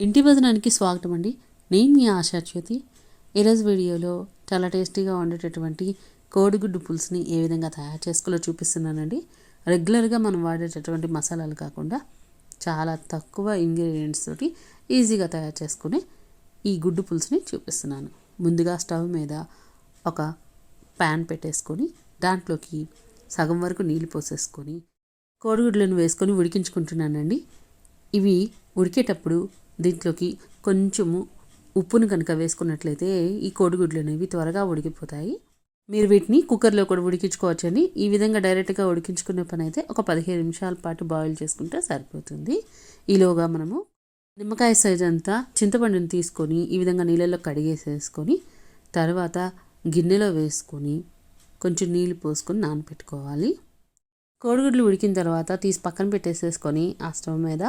ఇంటి భోజనానికి స్వాగతం అండి. నేను మీ ఆశాచ్యుతి ఈరోజు వీడియోలో చాలా టేస్టీగా వండేటటువంటి కోడిగుడ్డు పులుసుని ఏ విధంగా తయారు చేసుకోలో చూపిస్తున్నానండి. రెగ్యులర్గా మనం వాడేటటువంటి మసాలాలు కాకుండా చాలా తక్కువ ఇంగ్రీడియంట్స్ తోటి ఈజీగా తయారు చేసుకుని ఈ గుడ్డు పులుసుని చూపిస్తున్నాను. ముందుగా స్టవ్ మీద ఒక ప్యాన్ పెట్టేసుకొని దాంట్లోకి సగం వరకు నీళ్ళు పోసేసుకొని కోడిగుడ్లను వేసుకొని ఉడికించుకుంటున్నానండి. ఇవి ఉడికేటప్పుడు దీంట్లోకి కొంచెము ఉప్పును కనుక వేసుకున్నట్లయితే ఈ కోడిగుడ్లు అనేవి త్వరగా ఉడికిపోతాయి. మీరు వీటిని కుక్కర్లో కూడా ఉడికించుకోవచ్చండి. ఈ విధంగా డైరెక్ట్గా ఉడికించుకునే పని అయితే ఒక పదిహేను నిమిషాల పాటు బాయిల్ చేసుకుంటే సరిపోతుంది. ఈలోగా మనము నిమ్మకాయ సైజ్ అంతా చింతపండుని తీసుకొని ఈ విధంగా నీళ్ళలో కడిగేసేసుకొని తర్వాత గిన్నెలో వేసుకొని కొంచెం నీళ్ళు పోసుకొని నానబెట్టుకోవాలి కోడిగుడ్లు ఉడికిన తర్వాత తీసి పక్కన పెట్టేసేసుకొని ఆ స్టవ్ మీద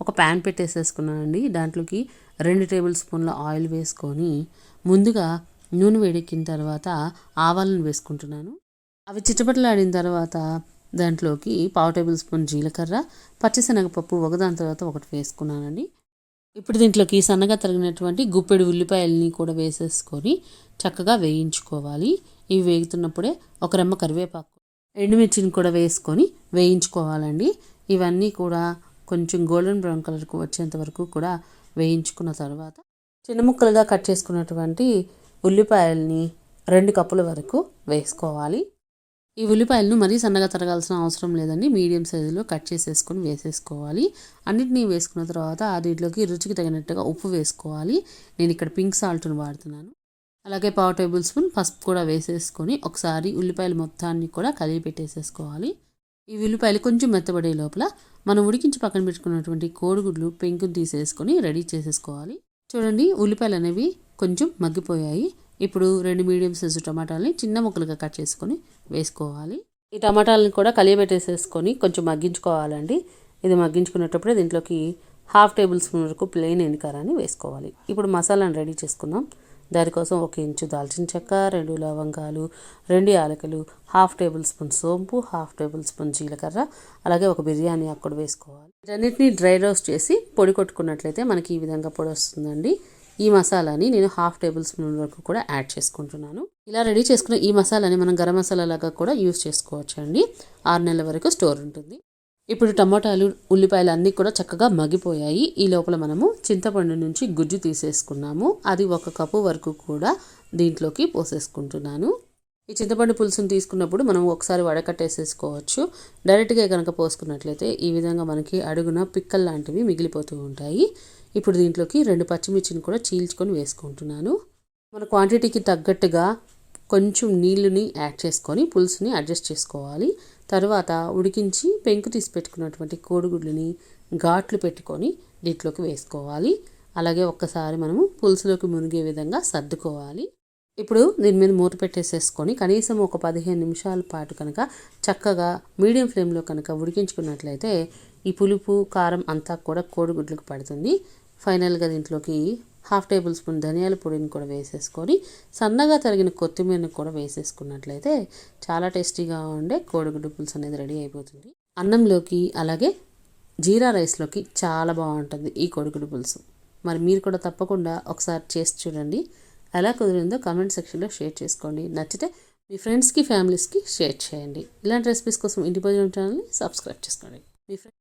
ఒక ప్యాన్ పెట్టేసేసుకున్నానండి. దాంట్లోకి రెండు టేబుల్ స్పూన్ల ఆయిల్ వేసుకొని ముందుగా నూనె వేడెక్కిన తర్వాత ఆవాలను వేసుకుంటున్నాను. అవి చిట్టపట్టలాడిన తర్వాత దాంట్లోకి పావు టేబుల్ స్పూన్ జీలకర్ర పచ్చిశనగపప్పు ఒకదాని తర్వాత ఒకటి వేసుకున్నానండి. ఇప్పుడు దీంట్లోకి సన్నగా తరిగినటువంటి గుప్పెడు ఉల్లిపాయలని కూడా వేసేసుకొని చక్కగా వేయించుకోవాలి. ఇవి వేగుతున్నప్పుడే ఒక రెమ్మ కరివేపాకు ఎండుమిర్చిని కూడా వేసుకొని వేయించుకోవాలండి. ఇవన్నీ కూడా కొంచెం గోల్డెన్ బ్రౌన్ కలర్కు వచ్చేంత వరకు కూడా వేయించుకున్న తర్వాత చిన్న ముక్కలుగా కట్ చేసుకున్నటువంటి ఉల్లిపాయల్ని రెండు కప్పుల వరకు వేసుకోవాలి. ఈ ఉల్లిపాయలను మరీ సన్నగా తరగాల్సిన అవసరం లేదండి. మీడియం సైజులో కట్ చేసేసుకొని వేసేసుకోవాలి. అన్నిటినీ వేసుకున్న తర్వాత దీంట్లోకి రుచికి తగినట్టుగా ఉప్పు వేసుకోవాలి. నేను ఇక్కడ పింక్ సాల్ట్ను వాడుతున్నాను. అలాగే పావు టేబుల్ స్పూన్ పసుపు కూడా వేసేసుకొని ఒకసారి ఉల్లిపాయలు మొత్తాన్ని కూడా కలిపి పెట్టేసేసుకోవాలి. ఈ ఉల్లిపాయలు కొంచెం మెత్తబడే లోపల మనం ఉడికించి పక్కన పెట్టుకున్నటువంటి కోడిగుడ్లు పెంకుని తీసేసుకొని రెడీ చేసేసుకోవాలి. చూడండి ఉల్లిపాయలు అనేవి కొంచెం మగ్గిపోయాయి. ఇప్పుడు రెండు మీడియం సైజు టమాటాలని చిన్న ముక్కలుగా కట్ చేసుకొని వేసుకోవాలి. ఈ టమాటాలని కూడా కలియబెట్టేసేసుకొని కొంచెం మగ్గించుకోవాలండి. ఇది మగ్గించుకునేటప్పుడే దీంట్లోకి హాఫ్ టేబుల్ స్పూన్ వరకు ప్లెయిన్ ఎన్నికారాన్ని వేసుకోవాలి. ఇప్పుడు మసాలాను రెడీ చేసుకుందాం. దానికోసం ఒక ఇంచు దాల్చిన చెక్క రెండు లవంగాలు రెండు యాలకులు హాఫ్ టేబుల్ స్పూన్ సోంపు హాఫ్ టేబుల్ స్పూన్ జీలకర్ర అలాగే ఒక బిర్యానీ అక్కడ వేసుకోవాలి. వీటన్నిటిని డ్రై రోస్ట్ చేసి పొడి కొట్టుకున్నట్లయితే మనకి ఈ విధంగా పొడి వస్తుందండి. ఈ మసాలాని నేను హాఫ్ టేబుల్ స్పూన్ వరకు కూడా యాడ్ చేసుకుంటున్నాను. ఇలా రెడీ చేసుకున్న ఈ మసాలాని మనం గరం మసాలా లాగా కూడా యూస్ చేసుకోవచ్చు అండి ఆరు నెలల వరకు స్టోర్ ఉంటుంది. ఇప్పుడు టమాటాలు ఉల్లిపాయలు అన్నీ కూడా చక్కగా మగ్గిపోయాయి. ఈ లోపల మనము చింతపండు నుంచి గుజ్జు తీసేసుకున్నాము. అది ఒక కప్పు వరకు కూడా దీంట్లోకి పోసేసుకుంటున్నాను. ఈ చింతపండు పులుసుని తీసుకున్నప్పుడు మనం ఒకసారి వడకట్టేసేసుకోవచ్చు. డైరెక్ట్గా కనుక పోసుకున్నట్లయితే ఈ విధంగా మనకి అడుగున పిక్కల్ లాంటివి మిగిలిపోతూ ఉంటాయి. ఇప్పుడు దీంట్లోకి రెండు పచ్చిమిర్చిని కూడా చీల్చుకొని వేసుకుంటున్నాను. మన క్వాంటిటీకి తగ్గట్టుగా కొంచెం నీళ్ళని యాడ్ చేసుకొని పులుసుని అడ్జస్ట్ చేసుకోవాలి. తర్వాత ఉడికించి పెంకు తీసి పెట్టుకున్నటువంటి కోడిగుడ్లని ఘాట్లు పెట్టుకొని దీంట్లోకి వేసుకోవాలి. అలాగే ఒక్కసారి మనము పులుసులోకి మునిగే విధంగా సర్దుకోవాలి. ఇప్పుడు దీని మీద మూత పెట్టేసేసుకొని కనీసం ఒక పదిహేను నిమిషాల పాటు కనుక చక్కగా మీడియం ఫ్లేమ్లో కనుక ఉడికించుకున్నట్లయితే ఈ పులుపు కారం అంతా కూడా కోడిగుడ్లకు పడుతుంది. ఫైనల్గా దీంట్లోకి హాఫ్ టేబుల్ స్పూన్ ధనియాల పొడిని కూడా వేసేసుకొని సన్నగా తరిగిన కొత్తిమీరని కూడా వేసేసుకున్నట్లయితే చాలా టేస్టీగా ఉండే కోడిగుడ్డు పులుసు అనేది రెడీ అయిపోతుంది. అన్నంలోకి అలాగే జీరా రైస్లోకి చాలా బాగుంటుంది ఈ కోడిగుడ్డు పులుసు. మరి మీరు కూడా తప్పకుండా ఒకసారి చేసి చూడండి. ఎలా కుదిరిందో కామెంట్ సెక్షన్లో షేర్ చేసుకోండి. నచ్చితే మీ ఫ్రెండ్స్కి ఫ్యామిలీస్కి షేర్ చేయండి. ఇలాంటి రెసిపీస్ కోసం ఇంటి భోజనం ఛానల్ని సబ్స్క్రైబ్ చేసుకోండి. మీ ఫ్రెండ్